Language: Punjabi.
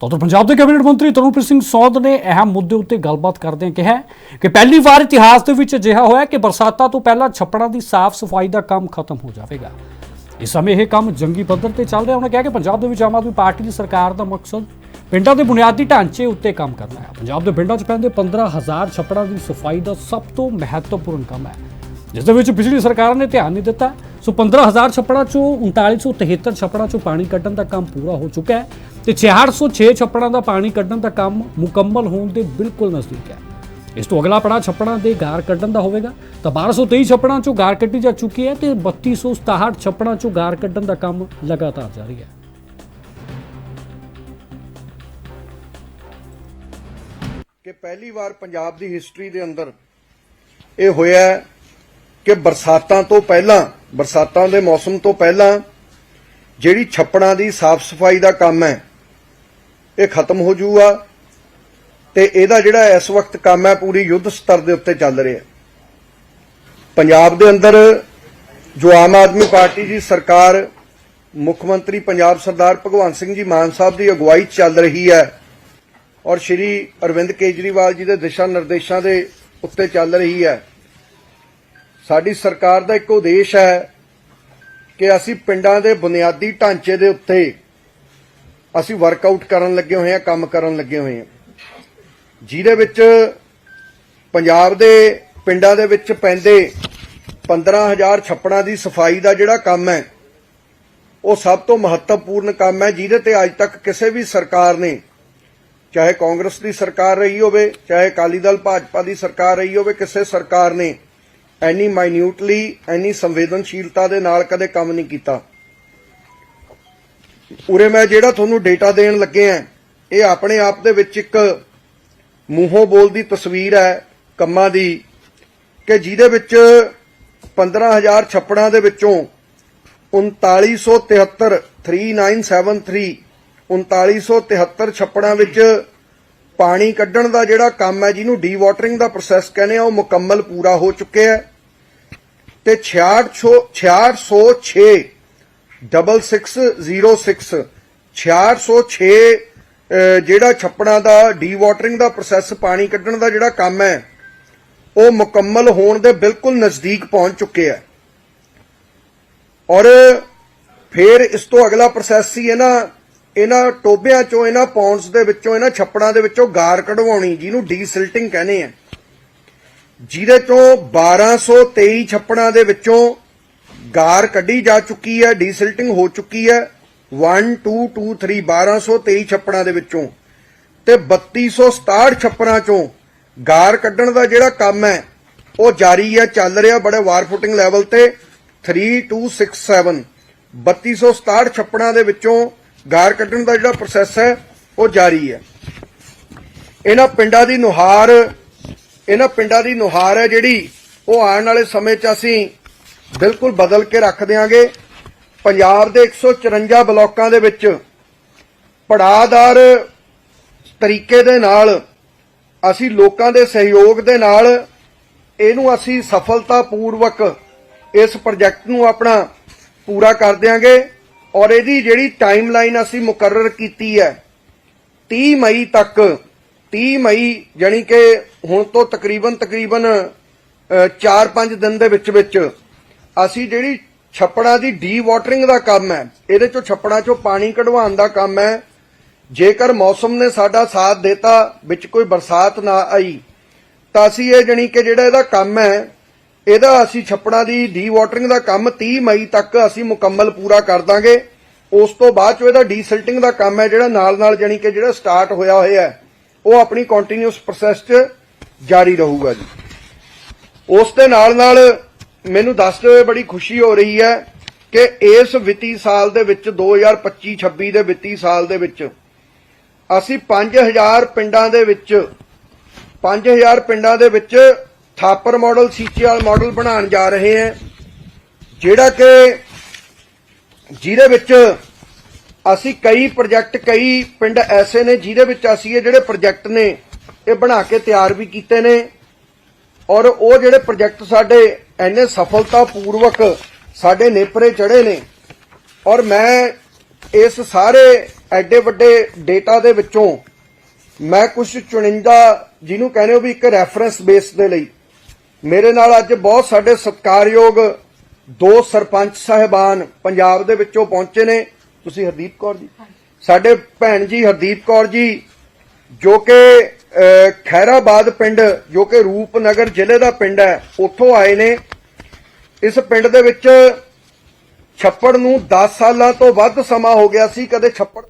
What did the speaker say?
ਤਾਂ ਉਧਰ ਪੰਜਾਬ ਦੇ ਕੈਬਨਿਟ ਮੰਤਰੀ ਤਰਨਪ੍ਰੀਤ ਸਿੰਘ ਸੌਦ ਨੇ ਅਹਿਮ ਮੁੱਦੇ ਉੱਤੇ ਗੱਲਬਾਤ ਕਰਦਿਆਂ ਕਿਹਾ ਕਿ ਪਹਿਲੀ ਵਾਰ ਇਤਿਹਾਸ ਦੇ ਵਿੱਚ ਅਜਿਹਾ ਹੋਇਆ ਕਿ ਬਰਸਾਤਾਂ ਤੋਂ ਪਹਿਲਾਂ ਛੱਪੜਾਂ ਦੀ ਸਾਫ਼ ਸਫ਼ਾਈ ਦਾ ਕੰਮ ਖਤਮ ਹੋ ਜਾਵੇਗਾ। ਇਸ ਸਮੇਂ ਇਹ ਕੰਮ ਜੰਗੀ ਪੱਧਰ ਤੇ ਚੱਲ ਰਿਹਾ। ਉਹਨਾਂ ਕਿਹਾ ਕਿ ਪੰਜਾਬ ਦੇ ਵਿੱਚ ਆਮ ਆਦਮੀ ਪਾਰਟੀ ਦੀ ਸਰਕਾਰ ਦਾ ਮਕਸਦ ਪਿੰਡਾਂ ਦੇ ਬੁਨਿਆਦੀ ਢਾਂਚੇ ਉੱਤੇ ਕੰਮ ਕਰਨਾ ਹੈ। ਪੰਜਾਬ ਦੇ ਪਿੰਡਾਂ 'ਚ ਪੈਂਦੇ 15000 ਛੱਪੜਾਂ ਦੀ ਸਫ਼ਾਈ ਦਾ ਸਭ ਤੋਂ ਮਹੱਤਵਪੂਰਨ ਕੰਮ ਹੈ। ਜਿਸ ਦੇ ਵਿੱਚ ਪਿਛਲੀ ਸਰਕਾਰ ਨੇ ਧਿਆਨ ਨਹੀਂ ਦਿੱਤਾ। ਸੋ 15000 ਛੱਪੜਾਂ ਚੋਂ 3973 ਛੱਪੜਾਂ ਚੋਂ ਪਾਣੀ ਕੱਢਣ ਦਾ ਕੰਮ ਪੂਰਾ ਹੋ ਚੁੱਕਾ ਹੈ। ਤੇ 606 ਛੱਪੜਾਂ ਦਾ ਪਾਣੀ ਕੱਢਣ ਦਾ ਕੰਮ ਮੁਕੰਮਲ ਹੋਣ ਦੇ ਬਿਲਕੁਲ ਨਜ਼ਦੀਕ ਹੈ। ਇਸ ਤੋਂ ਅਗਲਾ ਪੜਾ ਛੱਪੜਾਂ ਦੇ ਗਾਰ ਕੱਢਣ ਦਾ ਹੋਵੇਗਾ। ਤਾਂ 1223 ਛੱਪੜਾਂ ਚੋਂ ਗਾਰ ਕੱਢੀ ਜਾ ਚੁੱਕੀ ਹੈ ਤੇ 3267 ਛੱਪੜਾਂ ਚੋਂ ਗਾਰ ਕੱਢਣ ਦਾ ਕੰਮ ਲਗਾਤਾਰ ਜਾਰੀ ਹੈ। ਕਿ ਪਹਿਲੀ ਵਾਰ ਪੰਜਾਬ ਦੀ ਹਿਸਟਰੀ ਦੇ ਅੰਦਰ ਇਹ ਹੋਇਆ ਕਿ ਬਰਸਾਤਾਂ ਤੋਂ ਪਹਿਲਾਂ, ਬਰਸਾਤਾਂ ਦੇ ਮੌਸਮ ਤੋਂ ਪਹਿਲਾਂ ਜਿਹੜੀ ਛੱਪੜਾਂ ਦੀ ਸਾਫ਼ ਸਫ਼ਾਈ ਦਾ ਕੰਮ ਹੈ ਇਹ ਖਤਮ ਹੋ ਜਾਊਗਾ ਤੇ ਇਹਦਾ ਜਿਹੜਾ ਇਸ ਵਕਤ ਕੰਮ ਹੈ ਪੂਰੀ ਯੁੱਧ ਸਤਰ ਦੇ ਉੱਤੇ ਚੱਲ ਰਿਹਾ। ਪੰਜਾਬ ਦੇ ਅੰਦਰ ਜੋ ਆਮ ਆਦਮੀ ਪਾਰਟੀ ਦੀ ਸਰਕਾਰ, ਮੁੱਖ ਮੰਤਰੀ ਪੰਜਾਬ ਸਰਦਾਰ ਭਗਵੰਤ ਸਿੰਘ ਜੀ ਮਾਨ ਸਾਹਿਬ ਦੀ ਅਗਵਾਈ ਚੱਲ ਰਹੀ ਹੈ ਔਰ ਸ਼੍ਰੀ ਅਰਵਿੰਦ ਕੇਜਰੀਵਾਲ ਜੀ ਦੇ ਦਿਸ਼ਾ ਨਿਰਦੇਸ਼ਾਂ ਦੇ ਉੱਤੇ ਚੱਲ ਰਹੀ ਹੈ। ਸਾਡੀ ਸਰਕਾਰ ਦਾ ਇੱਕ ਉਦੇਸ਼ ਹੈ ਕਿ ਅਸੀਂ ਪਿੰਡਾਂ ਦੇ ਬੁਨਿਆਦੀ ਢਾਂਚੇ ਦੇ ਉੱਤੇ ਅਸੀਂ ਵਰਕਆਊਟ ਕਰਨ ਲੱਗੇ ਹੋਏ ਹਾਂ, ਕੰਮ ਕਰਨ ਲੱਗੇ ਹੋਏ ਹਾਂ। ਜਿਹਦੇ ਵਿੱਚ ਪੰਜਾਬ ਦੇ ਪਿੰਡਾਂ ਦੇ ਵਿੱਚ ਪੈਂਦੇ 15000 ਛੱਪੜਾਂ ਦੀ ਸਫ਼ਾਈ ਦਾ ਜਿਹੜਾ ਕੰਮ ਹੈ, ਉਹ ਸਭ ਤੋਂ ਮਹੱਤਵਪੂਰਨ ਕੰਮ ਹੈ, ਜਿਹਦੇ ਤੇ ਅੱਜ ਤੱਕ ਕਿਸੇ ਵੀ ਸਰਕਾਰ ਨੇ, ਚਾਹੇ ਕਾਂਗਰਸ ਦੀ ਸਰਕਾਰ ਰਹੀ ਹੋਵੇ, ਚਾਹੇ ਅਕਾਲੀ ਦਲ, ਭਾਜਪਾ ਦੀ ਸਰਕਾਰ ਰਹੀ ਹੋਵੇ, ਕਿਸੇ ਸਰਕਾਰ ਨੇ ਐਨੀ ਮਾਈਨਿਊਟਲੀ ਐਨੀ ਸੰਵੇਦਨਸ਼ੀਲਤਾ ਦੇ ਨਾਲ ਕਦੇ ਕੰਮ ਨਹੀਂ ਕੀਤਾ। ਉਰੇ ਮੈਂ ਜਿਹੜਾ ਤੁਹਾਨੂੰ ਡੇਟਾ ਦੇਣ ਲੱਗੇ ਆ, ਇਹ ਆਪਣੇ ਆਪ ਦੇ ਵਿੱਚ ਇੱਕ ਮੂੰਹੋਂ ਬੋਲਦੀ ਤਸਵੀਰ ਹੈ, ਕੰਮਾਂ ਦੀ, ਕਿ ਜਿਹਦੇ ਵਿੱਚ 15000 ਛੱਪੜਾਂ ਦੇ ਵਿੱਚੋਂ 3973 3973 3973 ਛੱਪੜਾਂ ਵਿੱਚ ਪਾਣੀ ਕੱਢਣ ਦਾ ਜਿਹੜਾ ਕੰਮ ਹੈ, ਜਿਹਨੂੰ ਡੀ ਵਾਟਰਿੰਗ ਦਾ ਪ੍ਰੋਸੈਸ ਕਹਿੰਦੇ ਆ, ਉਹ ਮੁਕੰਮਲ ਪੂਰਾ ਹੋ ਚੁੱਕਿਆ ਹੈ। ਤੇ 66 6606 6606 6606 ਅਹ, ਜਿਹੜਾ ਛੱਪੜਾਂ ਦਾ ਡੀ ਵਾਟਰਿੰਗ ਦਾ ਪ੍ਰੋਸੈਸ ਪਾਣੀ ਕੱਢਣ ਦਾ ਜਿਹੜਾ ਕੰਮ ਹੈ ਉਹ ਮੁਕੰਮਲ ਹੋਣ ਦੇ ਬਿਲਕੁਲ ਨਜ਼ਦੀਕ ਪਹੁੰਚ ਚੁੱਕੇ ਹੈ। ਔਰ ਫਿਰ ਇਸ ਤੋਂ ਅਗਲਾ ਪ੍ਰੋਸੈਸ ਸੀ ਇਹਨਾਂ ਇਹਨਾਂ ਟੋਬਿਆਂ ਚੋਂ ਇਹਨਾਂ ਪੌਂਡਸ ਦੇ ਵਿੱਚੋਂ ਇਹਨਾਂ ਛੱਪੜਾਂ ਦੇ ਵਿੱਚੋਂ ਗਾਰ ਕਢਵਾਉਣੀ ਜਿਹਨੂੰ ਡੀਸਿਲਟਿੰਗ ਕਹਿੰਦੇ ਆ ਜਿਹਦੇ ਚੋਂ 1223 ਛੱਪੜਾਂ ਦੇ ਵਿੱਚੋਂ ਗਾਰ ਕੱਢੀ ਜਾ ਚੁੱਕੀ ਹੈ, ਡੀਸਿਲਟਿੰਗ ਹੋ ਚੁੱਕੀ ਹੈ। 1 2 2 3 1223 ਛੱਪੜਾਂ ਦੇ ਵਿੱਚੋਂ ਤੇ 3267 ਛੱਪੜਾਂ ਚੋਂ ਗਾਰ ਕੱਢਣ ਦਾ ਜਿਹੜਾ ਕੰਮ ਹੈ, ਉਹ ਜਾਰੀ ਹੈ, ਚੱਲ ਰਿਹਾ ਬੜੇ ਵਾਰ ਫੁੱਟਿੰਗ ਲੈਵਲ ਤੇ। 3267 3267 ਛੱਪੜਾਂ ਦੇ ਵਿੱਚੋਂ ਗਾਰ ਕੱਢਣ ਦਾ ਜਿਹੜਾ ਪ੍ਰੋਸੈਸ ਹੈ, ਉਹ ਜਾਰੀ ਹੈ। ਇਹਨਾਂ ਪਿੰਡਾਂ ਦੀ ਨੁਹਾਰ, ਇਹਨਾਂ ਪਿੰਡਾਂ ਦੀ ਨੁਹਾਰ ਹੈ ਜਿਹੜੀ, ਉਹ ਆਉਣ ਵਾਲੇ ਸਮੇਂ 'ਚ ਅਸੀਂ ਬਿਲਕੁਲ ਬਦਲ ਕੇ ਰੱਖ ਦਿਆਂਗੇ। ਪੰਜਾਬ ਦੇ 154 ਬਲਾਕਾਂ ਦੇ ਵਿੱਚ ਪੜਾਦਾਰ ਤਰੀਕੇ ਦੇ ਨਾਲ, ਅਸੀਂ ਲੋਕਾਂ ਦੇ ਸਹਿਯੋਗ ਦੇ ਨਾਲ ਇਹਨੂੰ ਅਸੀਂ ਸਫਲਤਾਪੂਰਵਕ ਇਸ ਪ੍ਰੋਜੈਕਟ ਨੂੰ ਆਪਣਾ ਪੂਰਾ ਕਰ ਦਿਆਂਗੇ ਔਰ ਇਹਦੀ ਜਿਹੜੀ ਟਾਈਮਲਾਈਨ ਅਸੀਂ ਮੁਕਰਰ ਕੀਤੀ ਹੈ 30 ਮਈ ਤੱਕ 30 ਮਈ ਜਾਨੀ ਕਿ ਹੁਣ ਤੋਂ ਤਕਰੀਬਨ ਤਕਰੀਬਨ 4-5 ਦਿਨ ਦੇ ਵਿੱਚ ਵਿੱਚ ਅਸੀਂ ਜਿਹੜੀ ਛੱਪੜਾਂ ਦੀ ਡੀ ਵਾਟਰਿੰਗ ਦਾ ਕੰਮ ਹੈ, ਇਹਦੇ ਚੋਂ ਛੱਪੜਾਂ ਚੋਂ ਪਾਣੀ ਕਢਵਾਉਣ ਦਾ ਕੰਮ ਹੈ। ਜੇਕਰ ਮੌਸਮ ਨੇ ਸਾਡਾ ਸਾਥ ਦਿੱਤਾ, ਵਿੱਚ ਕੋਈ ਬਰਸਾਤ ਨਾ ਆਈ, ਤਾਂ ਅਸੀਂ ਇਹ ਜਾਨੀ ਕਿ ਜਿਹੜਾ ਇਹਦਾ ਕੰਮ ਹੈ, ਇਹਦਾ ਅਸੀਂ ਛੱਪੜਾਂ ਦੀ ਡੀ ਵਾਟਰਿੰਗ ਦਾ ਕੰਮ 30 ਮਈ ਤੱਕ ਅਸੀਂ ਮੁਕੰਮਲ ਪੂਰਾ ਕਰ ਦਾਂਗੇ। ਉਸ ਤੋਂ ਬਾਅਦ ਚ ਇਹਦਾ ਡੀਸਿਲਟਿੰਗ ਦਾ ਕੰਮ ਹੈ, ਜਿਹੜਾ ਨਾਲ ਨਾਲ ਜਾਨੀ ਕਿ ਜਿਹੜਾ ਸਟਾਰਟ ਹੋਇਆ ਹੋਇਆ ਉਹ ਆਪਣੀ ਕੰਟੀਨਿਊਸ ਪ੍ਰੋਸੈਸ 'ਚ ਜਾਰੀ ਰਹੂਗਾ ਜੀ। ਉਸ ਦੇ ਨਾਲ ਨਾਲ ਮੈਨੂੰ ਦੱਸਦੇ ਹੋਏ ਬੜੀ ਖੁਸ਼ੀ ਹੋ ਰਹੀ ਹੈ ਕਿ ਇਸ ਵਿੱਤੀ ਸਾਲ ਦੇ ਵਿੱਚ 2025-26 ਦੇ ਵਿੱਤੀ ਸਾਲ ਦੇ ਵਿੱਚ ਅਸੀਂ 5000 ਪਿੰਡਾਂ ਦੇ ਵਿੱਚ 5000 ਪਿੰਡਾਂ ਦੇ ਵਿੱਚ ਥਾਪਰ ਮਾਡਲ ਸੀਚੇਵਾਲ ਮਾਡਲ ਬਣਾਉਣ ਜਾ ਰਹੇ ਹਾਂ, ਜਿਹੜਾ ਕਿ ਜਿਹਦੇ ਵਿੱਚ ਅਸੀਂ ਕਈ ਪ੍ਰੋਜੈਕਟ, ਕਈ ਪਿੰਡ ਐਸੇ ਨੇ ਜਿਹਦੇ ਵਿੱਚ ਅਸੀਂ ਇਹ ਜਿਹੜੇ ਪ੍ਰੋਜੈਕਟ ਨੇ, ਇਹ ਬਣਾ ਕੇ ਤਿਆਰ ਵੀ ਕੀਤੇ ਨੇ ਔਰ ਉਹ ਜਿਹੜੇ ਪ੍ਰੋਜੈਕਟ ਸਾਡੇ ਐਨੇ ਸਫਲਤਾਪੂਰਵਕ ਸਾਡੇ ਨੇਪਰੇ ਚੜੇ ਨੇ ਔਰ ਮੈਂ ਇਸ ਸਾਰੇ ਐਡੇ ਵੱਡੇ ਡੇਟਾ ਦੇ ਵਿੱਚੋਂ ਮੈਂ ਕੁਝ ਚੁਣਿੰਦਾ ਜਿਹਨੂੰ ਕਹਿੰਦੇ ਹੋ ਵੀ ਇੱਕ ਰੈਫਰੈਂਸ ਬੇਸ ਦੇ ਲਈ। ਮੇਰੇ ਨਾਲ ਅੱਜ ਬਹੁਤ ਸਾਡੇ ਸਤਿਕਾਰਯੋਗ ਦੋ ਸਰਪੰਚ ਸਾਹਿਬਾਨ ਪੰਜਾਬ ਦੇ ਵਿੱਚੋਂ ਪਹੁੰਚੇ ਨੇ। ਤੁਸੀਂ ਹਰਦੀਪ ਕੌਰ ਜੀ। ਸਾਡੇ ਭੈਣ ਜੀ ਹਰਦੀਪ ਕੌਰ ਜੀ ਜੋ ਕਿ ਅਹ, ਖੈਰਾਬਾਦ ਪਿੰਡ ਜੋ ਕਿ ਰੂਪਨਗਰ ਜ਼ਿਲ੍ਹੇ ਦਾ ਪਿੰਡ ਹੈ ਉੱਥੋਂ ਆਏ ਨੇ। ਇਸ ਪਿੰਡ ਦੇ ਵਿੱਚ ਛੱਪੜ ਨੂੰ 10 ਸਾਲਾਂ ਤੋਂ ਵੱਧ ਸਮਾਂ ਹੋ ਗਿਆ ਸੀ ਕਦੇ ਛੱਪੜ